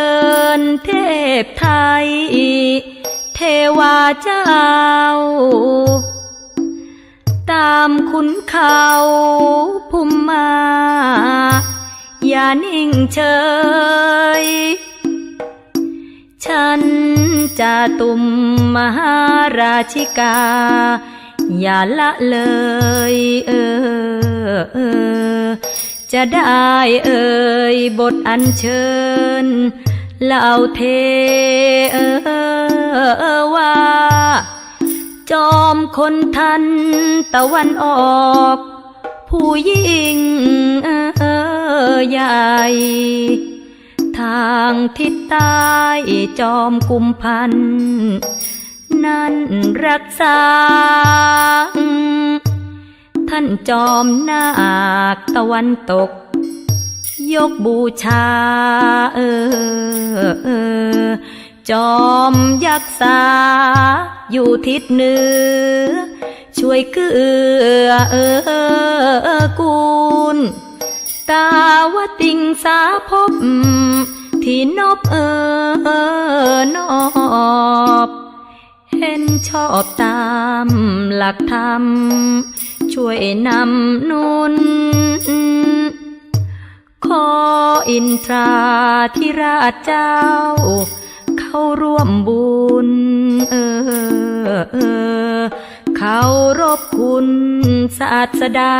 ชิญเทพไทย เทวาเจ้า ตามขุนเขาภูมิมา อย่านิ่งเฉย ฉันจะตุมมหาราชิกา อย่าละเลยเออเออจะได้เอ่ยบทอัญเชิญ เล่าเทอว่าจอมคนทันตะวันออก ผู้ยิ่งใหญ่ ทางทิศใต้จอมกุมพัน นั้นรักษา ท่านจอมนาคตะวันตก ยกบูชาเออเออจอมยักษาอยู่ทิศเหนือ ช่วยเกื้อเออกูล ตาวติงสาพบ ที่นบเออนอบเห็นชอบตามหลักธรรม ช่วยนำนุน อินทราธิราชเจ้า เข้าร่วมบุญ เออเออเขารบคุณศาสดา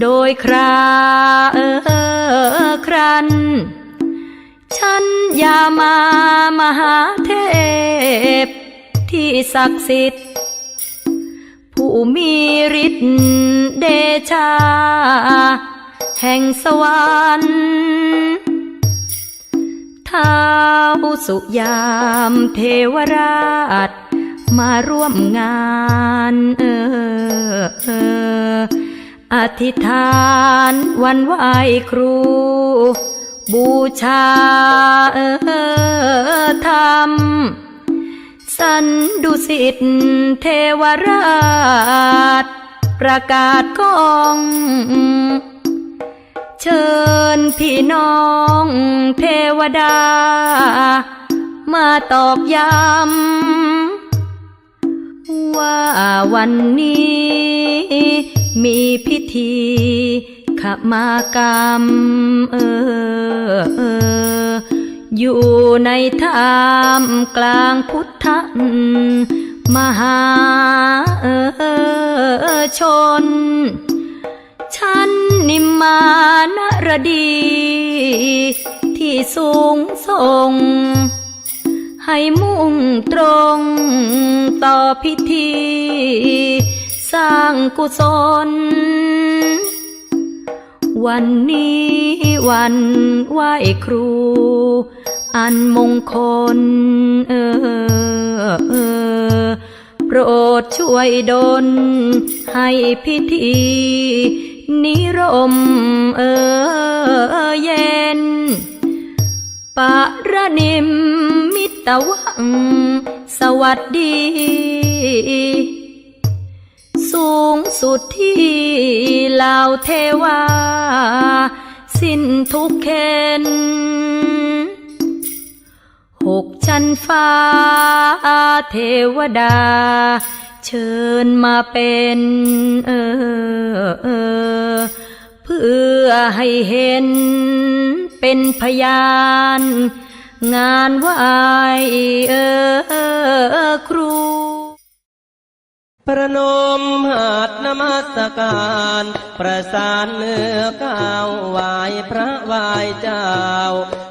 โดยคราเออครัน ฉันยามามหาเทพ ที่ศักดิ์สิทธิ์ผู้มีฤทธิ์เดชา แห่งสวรรค์ท้าวสุยามเทวราช มาร่วมงานเออเอออธิษฐานวันไหวครู บูชาเออธรรม สันดุสิตเทวราช ประกาศกอง เชิญพี่น้องเทวดา มาตอกย้ำว่าวันนี้ มีพิธีขมากรรมเออเออ อยู่ในธรรมกลางพุทธมหาเออชน ฉันนิมมานรดี ที่สูงส่ง ให้มุ่งตรงต่อพิธี สร้างกุศล วันนี้วันไหวครู อันมงคลเออเออโปรดช่วยดลให้พิธี นิรมเออเย็น ปะระนิมมิตวัง สวัสดี สูงสุดที่เหล่าเทวา สิ้นทุกเข็นหกชั้นฟ้าเทวดา เชิญมาเป็นเออเออเพื่อให้เห็นเป็นพยาน งานไหวเออครู ประนมหัดนมัสการ ประสานเนื้อก้าวไหวพระไหวเจ้า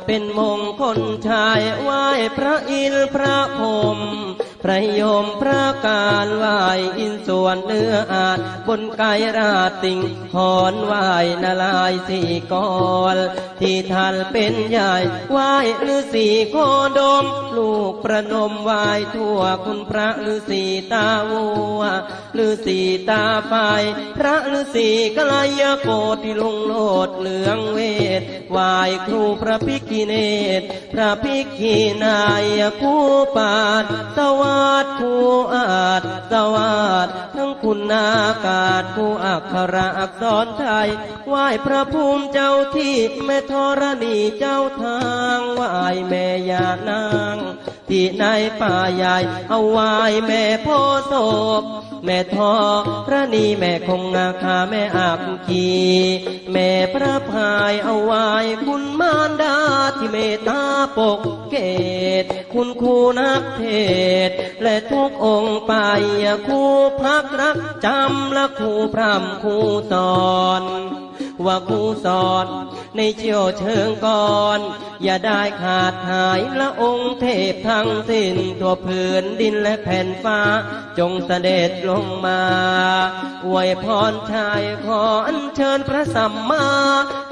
เป็นมงคลชายไหวพระอินทร์พระพรหม พระยมพระการไหวอินส่วนเนื้ออาจบนกายราติงหอนไหวนาลายสี่กอลที่ท่านเป็นใหญ่ไหวฤาษีโคดม ลูกประนมไหวทั่วคุณพระฤาษีตาวัวฤาษีตาไฟพระฤาษีกัลยาโกฏที่ลุงโลดเหลืองเวทไหวครูพระพิกิเนตพระพิกีนายคู่ปาดสวัาดผู้อาจสวัสดทั้งคุณนากาศผู้อักขระอักษรไทยไหว้พระภูมิเจ้าที่แม่ธรณีเจ้าทางไหว้แม่ยานาง ที่ในป่าใหญ่เอาไหว้แม่โพธิ์ศพ แม่ทอพระนีแม่คงนาคาแม่อักขีแม่พระพายเอาไว้คุณมารดาที่เมตตาปกเกต คุณครูนักเทศ และทุกองค์ไปครูพักรักจำและครูพร่ำครูสอน ว่าครูสอนในเชี่ยวเชิงก่อน อย่าได้ขาดหายละองค์เทพทั้งสิ้นทั่วพื้นดินและแผ่นฟ้า จงเสด็จลงมาอวยพรชายขออัญเชิญพระสัมมา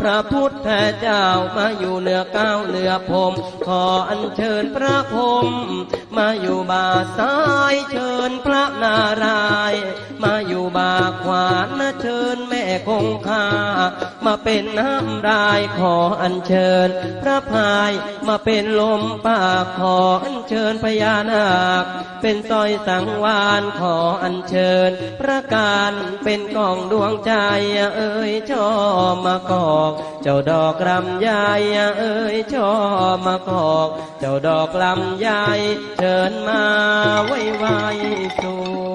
พระพุทธเจ้ามาอยู่เหนือก้าวเหนือพรมขออัญเชิญพระพรมมาอยู่บาซ้ายเชิญพระนารายมาอยู่บาขวานะเชิญแม่ คงคามาเป็นน้ำรายขออัญเชิญ พระพายมาเป็นลมปากขออัญเชิญพญานาค เป็นสร้อยสังวานขออัญเชิญ พระการเป็นกองดวงใจเอ่ยชอมากอกเจ้าดอกลำไยเอ่ยชอมากอกเจ้าดอกลำไยเชิญมาไว้ไว้สู่